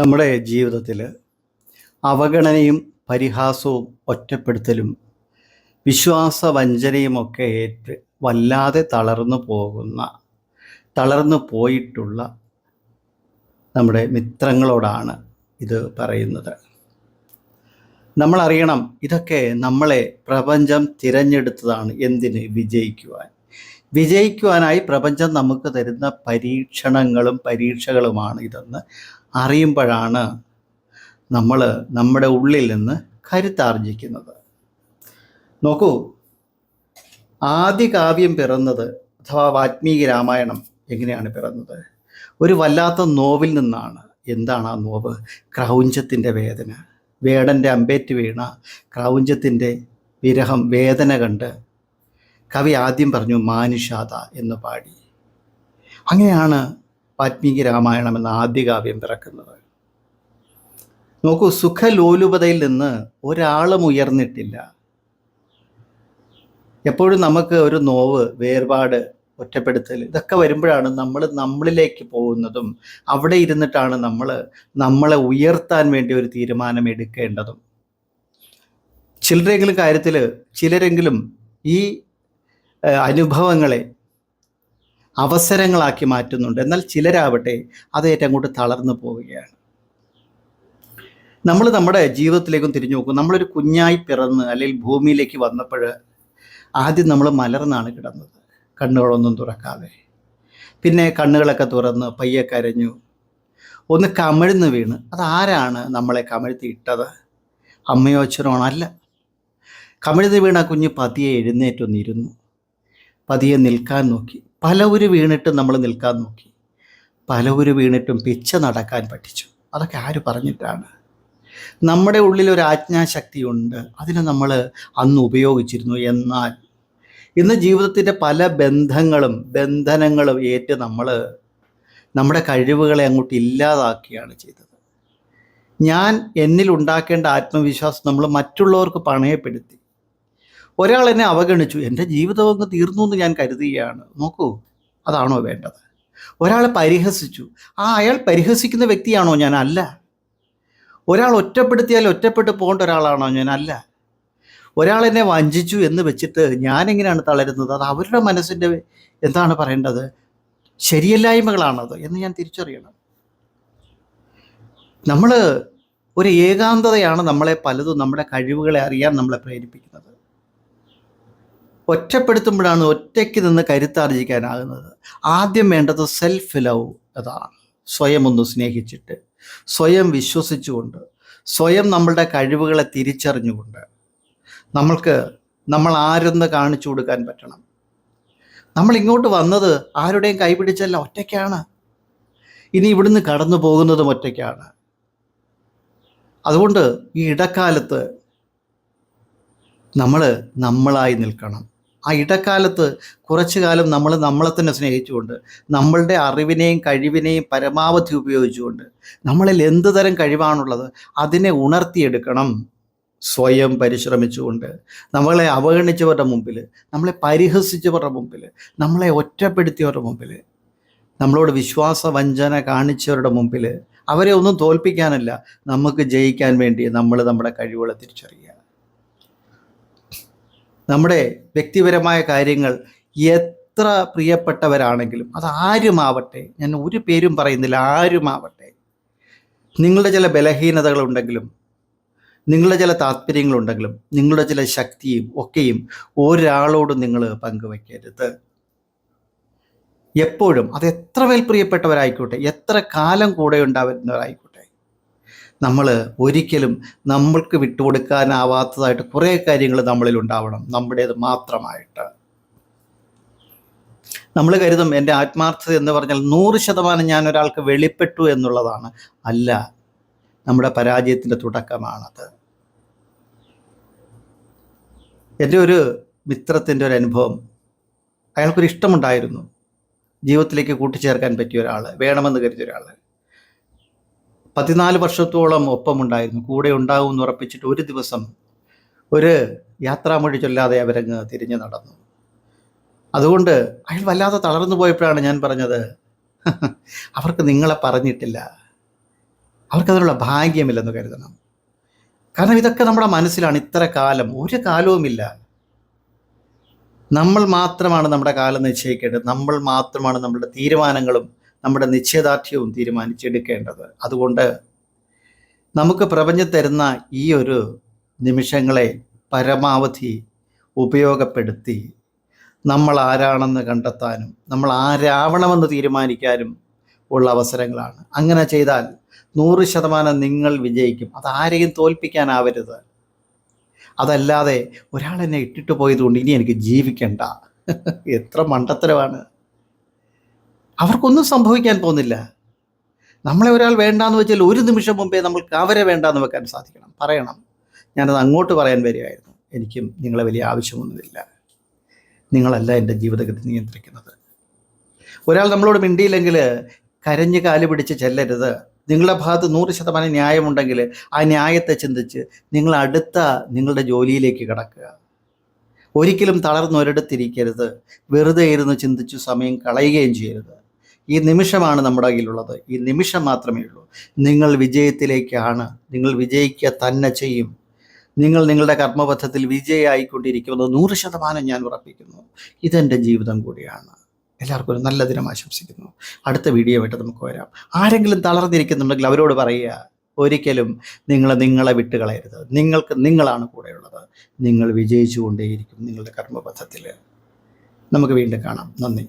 നമ്മുടെ ജീവിതത്തിൽ അവഗണനയും പരിഹാസവും ഒറ്റപ്പെടുത്തലും വിശ്വാസ വിശ്വാസവഞ്ചനയുമൊക്കെ ഏറ്റ് വല്ലാതെ തളർന്നു പോകുന്ന തളർന്നു പോയിട്ടുള്ള നമ്മുടെ മിത്രങ്ങളോടാണ് ഇത് പറയുന്നത്. നമ്മളറിയണം ഇതൊക്കെ നമ്മളെ പ്രപഞ്ചം തിരഞ്ഞെടുത്തതാണ് എന്തിന് വിജയിക്കുവാൻ. വിജയിക്കുവാനായി പ്രപഞ്ചം നമുക്ക് തരുന്ന പരീക്ഷണങ്ങളും പരീക്ഷകളുമാണ് ഇതെന്ന് അറിയുമ്പോഴാണ് നമ്മൾ നമ്മുടെ ഉള്ളിൽ നിന്ന് കരുത്താർജിക്കുന്നത്. നോക്കൂ ആദ്യ കാവ്യം പിറന്നത് അഥവാ വാത്മീകി രാമായണം എങ്ങനെയാണ് പിറന്നത്? ഒരു വല്ലാത്ത നോവിൽ നിന്നാണ്. എന്താണ് ആ നോവ്? ക്രൗഞ്ചത്തിന്റെ വേദന. വേടന്റെ അമ്പേറ്റ് വീണ ക്രൗഞ്ചത്തിന്റെ വിരഹം വേദന കണ്ട് കവി ആദ്യം പറഞ്ഞു മാനുഷാത എന്ന് പാടി. അങ്ങനെയാണ് വാൽമീകി രാമായണം എന്ന ആദ്യ കാവ്യം പിറക്കുന്നത്. നോക്കൂ സുഖലോലുപതയിൽ നിന്ന് ഒരാളും ഉയർന്നിട്ടില്ല. എപ്പോഴും നമുക്ക് ഒരു നോവ് വേർപാട് ഒറ്റപ്പെടുത്തൽ ഇതൊക്കെ വരുമ്പോഴാണ് നമ്മൾ നമ്മളിലേക്ക് പോകുന്നതും അവിടെ ഇരുന്നിട്ടാണ് നമ്മൾ നമ്മളെ ഉയർത്താൻ വേണ്ടി ഒരു തീരുമാനം എടുക്കേണ്ടതും. ചിലരെങ്കിലും കാര്യത്തിൽ ചിലരെങ്കിലും ഈ അനുഭവങ്ങളെ അവസരങ്ങളാക്കി മാറ്റുന്നുണ്ട്. എന്നാൽ ചിലരാവട്ടെ അത് ഏറ്റവും അങ്ങോട്ട് തളർന്നു പോവുകയാണ്. നമ്മൾ നമ്മുടെ ജീവിതത്തിലേക്കും തിരിഞ്ഞു നോക്കും. നമ്മളൊരു കുഞ്ഞായി പിറന്ന് അല്ലെങ്കിൽ ഭൂമിയിലേക്ക് വന്നപ്പോൾ ആദ്യം നമ്മൾ മലർന്നാണ് കിടന്നത്. കണ്ണുകളൊന്നും തുറക്കാതെ. പിന്നെ കണ്ണുകളൊക്കെ തുറന്ന് പയ്യെ കരഞ്ഞു. ഒന്ന് കമിഴ്ന്ന് വീണ്. അതാരാണ് നമ്മളെ കമിഴ്ത്തി ഇട്ടത്? അമ്മയോ അച്ഛനോ അല്ല. കമിഴ്ന്ന് വീണ കുഞ്ഞ് പതിയെ എഴുന്നേറ്റൊന്നിരുന്നു. പതിയെ നിൽക്കാൻ നോക്കി. പലവര് വീണിട്ടും നമ്മൾ നിൽക്കാൻ നോക്കി. പലവര് വീണിട്ടും പിച്ച നടക്കാൻ പഠിച്ചു അതൊക്കെ ആര് പറഞ്ഞിട്ടാണ്? നമ്മുടെ ഉള്ളിൽ ഒരു ആജ്ഞാശക്തിയുണ്ട്. അതിനെ നമ്മൾ അന്ന് ഉപയോഗിച്ചിരുന്നു എന്നാൽ. ഇന്ന് ജീവിതത്തിന്റെ പല ബന്ധങ്ങളും ബന്ധനങ്ങളും ഏറ്റ് നമ്മൾ നമ്മുടെ കഴിവുകളെ അങ്ങോട്ട് ഇല്ലാതാക്കിയാണ് ചെയ്തത്. ഞാൻ എന്നിൽ ഉണ്ടാക്കേണ്ട ആത്മവിശ്വാസം നമ്മൾ മറ്റുള്ളവർക്ക് പണയപ്പെടുത്തി. ഒരാൾ എന്നെ അവഗണിച്ചു. എന്റെ ജീവിതം അങ്ങ് തീർന്നു എന്ന് ഞാൻ കരുതുകയാണ്. നോക്കൂ അതാണോ വേണ്ടത്? ഒരാളെ പരിഹസിച്ചു. ആ അയാൾ പരിഹസിക്കുന്ന വ്യക്തിയാണോ ഞാൻ? അല്ല. ഒരാൾ ഒറ്റപ്പെടുത്തിയാൽ ഒറ്റപ്പെട്ട് പോകേണ്ട ഒരാളാണോ ഞാൻ? അല്ല. ഒരാൾ എന്നെ വഞ്ചിച്ചു എന്ന് വെച്ചിട്ട് ഞാൻ എങ്ങനെയാണ് തളരുന്നത്? അത് അവരുടെ മനസ്സിന്റെ എന്താണ് പറയേണ്ടത്? ശരിയല്ലായ്മകളാണത് എന്ന് ഞാൻ തിരിച്ചറിയണം. നമ്മൾ ഒരു ഏകാന്തതയാണ് നമ്മളെ പലതും നമ്മുടെ കഴിവുകളെ അറിയാൻ നമ്മളെ പ്രേരിപ്പിക്കുന്നത്. ഒറ്റപ്പെടുത്തുമ്പോഴാണ് ഒറ്റയ്ക്ക് നിന്ന് കരുത്താർജിക്കാനാകുന്നത്. ആദ്യം വേണ്ടത് സെൽഫ് ലവ് അതാണ്. സ്വയം ഒന്ന് സ്നേഹിച്ചിട്ട് സ്വയം വിശ്വസിച്ചുകൊണ്ട് സ്വയം നമ്മളുടെ കഴിവുകളെ തിരിച്ചറിഞ്ഞുകൊണ്ട് നമ്മൾക്ക് നമ്മൾ ആരെന്ന് കാണിച്ചു കൊടുക്കാൻ പറ്റണം. നമ്മൾ ഇങ്ങോട്ട് വന്നത് ആരുടെയും കൈപിടിച്ചല്ല ഒറ്റയ്ക്കാണ്. ഇനി ഇവിടുന്ന് കടന്നു പോകുന്നതും ഒറ്റയ്ക്കാണ്. അതുകൊണ്ട് ഈ ഇടക്കാലത്ത് നമ്മൾ നമ്മളായി നിൽക്കണം. ആ ഇടക്കാലത്ത് കുറച്ചു കാലം നമ്മൾ നമ്മളെ തന്നെ സ്നേഹിച്ചുകൊണ്ട് നമ്മളുടെ അറിവിനെയും കഴിവിനെയും പരമാവധി ഉപയോഗിച്ചുകൊണ്ട് നമ്മളിൽ എന്ത് തരം കഴിവാണുള്ളത് അതിനെ ഉണർത്തിയെടുക്കണം. സ്വയം പരിശ്രമിച്ചുകൊണ്ട് നമ്മളെ അവഗണിച്ചവരുടെ മുമ്പിൽ നമ്മളെ പരിഹസിച്ചവരുടെ മുമ്പിൽ നമ്മളെ ഒറ്റപ്പെടുത്തിയവരുടെ മുമ്പിൽ നമ്മളോട് വിശ്വാസവഞ്ചന കാണിച്ചവരുടെ മുമ്പിൽ അവരെ ഒന്നും തോൽപ്പിക്കാനല്ല നമുക്ക് ജയിക്കാൻ വേണ്ടി നമ്മൾ നമ്മുടെ കഴിവുകളെ തിരിച്ചറിയുക. നമ്മുടെ വ്യക്തിപരമായ കാര്യങ്ങൾ എത്ര പ്രിയപ്പെട്ടവരാണെങ്കിലും അത് ആരുമാവട്ടെ ഞാൻ ഒരു പേരും പറയുന്നില്ല ആരുമാവട്ടെ. നിങ്ങളുടെ ചില ബലഹീനതകളുണ്ടെങ്കിലും നിങ്ങളുടെ ചില താല്പര്യങ്ങളുണ്ടെങ്കിലും നിങ്ങളുടെ ചില ശക്തിയും ഒക്കെയും ഒരാളോടും നിങ്ങൾ പങ്കുവയ്ക്കരുത് എപ്പോഴും അത് എത്ര മേൽ പ്രിയപ്പെട്ടവരായിക്കോട്ടെ എത്ര കാലം കൂടെ ഉണ്ടാവുന്നവരായിക്കോട്ടെ. നമ്മൾ ഒരിക്കലും നമ്മൾക്ക് വിട്ടുകൊടുക്കാനാവാത്തതായിട്ട് കുറേ കാര്യങ്ങൾ നമ്മളിൽ ഉണ്ടാവണം. നമ്മുടേത് മാത്രമായിട്ട്. നമ്മൾ കരുതും എന്റെ ആത്മാർത്ഥത എന്ന് പറഞ്ഞാൽ നൂറ് ശതമാനം ഞാൻ ഒരാൾക്ക് വെളിപ്പെട്ടു എന്നുള്ളതാണ്. അല്ല നമ്മുടെ പരാജയത്തിന്റെ തുടക്കമാണത്. എന്റെ ഒരു മിത്രത്തിന്റെ ഒരു അനുഭവം. അയാൾക്കൊരു ഇഷ്ടമുണ്ടായിരുന്നു ജീവിതത്തിലേക്ക് കൂട്ടിച്ചേർക്കാൻ പറ്റിയ ഒരാൾ വേണമെന്ന് കരുതിയ ഒരാൾ പതിനാല് വർഷത്തോളം ഒപ്പമുണ്ടായിരുന്നു. കൂടെ ഉണ്ടാവും എന്ന് ഉറപ്പിച്ചിട്ട് ഒരു ദിവസം ഒരു യാത്രാമൊഴി ചൊല്ലാതെ അവരങ്ങ് തിരിഞ്ഞു നടന്നു. അതുകൊണ്ട് അയാൾ വല്ലാതെ തളർന്നു പോയപ്പോഴാണ് ഞാൻ പറഞ്ഞത് അവർക്ക് നിങ്ങളെ പറഞ്ഞിട്ടില്ല. അവർക്കതിനുള്ള ഭാഗ്യമില്ലെന്ന് കരുതണം. കാരണം ഇതൊക്കെ നമ്മുടെ മനസ്സിലാണ്. ഇത്ര കാലം ഒരു കാലവുമില്ല. നമ്മൾ മാത്രമാണ് നമ്മുടെ കാലം നിശ്ചയിക്കേണ്ടത്. നമ്മൾ മാത്രമാണ് നമ്മുടെ തീരുമാനങ്ങളും നമ്മുടെ നിശ്ചയദാർഢ്യവും തീരുമാനിച്ചെടുക്കേണ്ടത്. അതുകൊണ്ട് നമുക്ക് പ്രപഞ്ചം തരുന്ന ഈ ഒരു നിമിഷങ്ങളെ പരമാവധി ഉപയോഗപ്പെടുത്തി നമ്മൾ ആരാണെന്ന് കണ്ടെത്താനും നമ്മൾ ആരാവണമെന്ന് തീരുമാനിക്കാനും ഉള്ള അവസരങ്ങളാണ്. അങ്ങനെ ചെയ്താൽ നൂറ് ശതമാനം നിങ്ങൾ വിജയിക്കും. അത് ആരെയും തോൽപ്പിക്കാനാവരുത്. അതല്ലാതെ ഒരാളെന്നെ ഇട്ടിട്ട് പോയതുകൊണ്ട് ഇനി എനിക്ക് ജീവിക്കണ്ട. എത്ര മണ്ടത്തരമാണ്. അവർക്കൊന്നും സംഭവിക്കാൻ പോകുന്നില്ല. നമ്മളെ ഒരാൾ വേണ്ടാന്ന് വെച്ചാൽ ഒരു നിമിഷം മുമ്പേ നമ്മൾക്ക് അവരെ വേണ്ടാന്ന് വെക്കാൻ സാധിക്കണം. പറയണം. ഞാനത് അങ്ങോട്ട് പറയാൻ വരികയായിരുന്നു. എനിക്കും നിങ്ങളെ വലിയ ആവശ്യമൊന്നുമില്ല. നിങ്ങളല്ല എന്റെ ജീവിതഗതി നിയന്ത്രിക്കുന്നത്. ഒരാൾ നമ്മളോട് മിണ്ടിയില്ലെങ്കിൽ കരഞ്ഞ് കാൽ പിടിച്ച് ചെല്ലരുത്. നിങ്ങളുടെ ഭാഗത്ത് നൂറ് ശതമാനം ന്യായമുണ്ടെങ്കിൽ ആ ന്യായത്തെ ചിന്തിച്ച് നിങ്ങൾ അടുത്ത നിങ്ങളുടെ ജോലിയിലേക്ക് കിടക്കുക. ഒരിക്കലും തളർന്നൊരിടത്തിരിക്കരുത് വെറുതെ ഇരുന്ന് ചിന്തിച്ചു സമയം കളയുകയും ചെയ്യരുത്. ഈ നിമിഷമാണ് നമ്മുടെ കയ്യിലുള്ളത്. ഈ നിമിഷം മാത്രമേ ഉള്ളൂ. നിങ്ങൾ വിജയത്തിലേക്കാണ്. നിങ്ങൾ വിജയിക്കുക തന്നെ ചെയ്യും. നിങ്ങൾ നിങ്ങളുടെ കർമ്മപഥത്തിൽ വിജയമായിക്കൊണ്ടിരിക്കുമെന്ന് നൂറ് ശതമാനം ഞാൻ ഉറപ്പിക്കുന്നു. ഇതെന്റെ ജീവിതം കൂടിയാണ്. എല്ലാവർക്കും ഒരു നല്ല ദിനം ആശംസിക്കുന്നു. അടുത്ത വീഡിയോ ആയിട്ട് നമുക്ക് വരാം. ആരെങ്കിലും തളർന്നിരിക്കുന്നുണ്ടെങ്കിൽ അവരോട് പറയുക ഒരിക്കലും നിങ്ങൾ നിങ്ങളെ വിട്ടുകളയരുത് നിങ്ങൾക്ക് നിങ്ങളാണ് കൂടെയുള്ളത്. നിങ്ങൾ വിജയിച്ചുകൊണ്ടേയിരിക്കും നിങ്ങളുടെ കർമ്മപഥത്തിൽ. നമുക്ക് വീണ്ടും കാണാം. നന്ദി.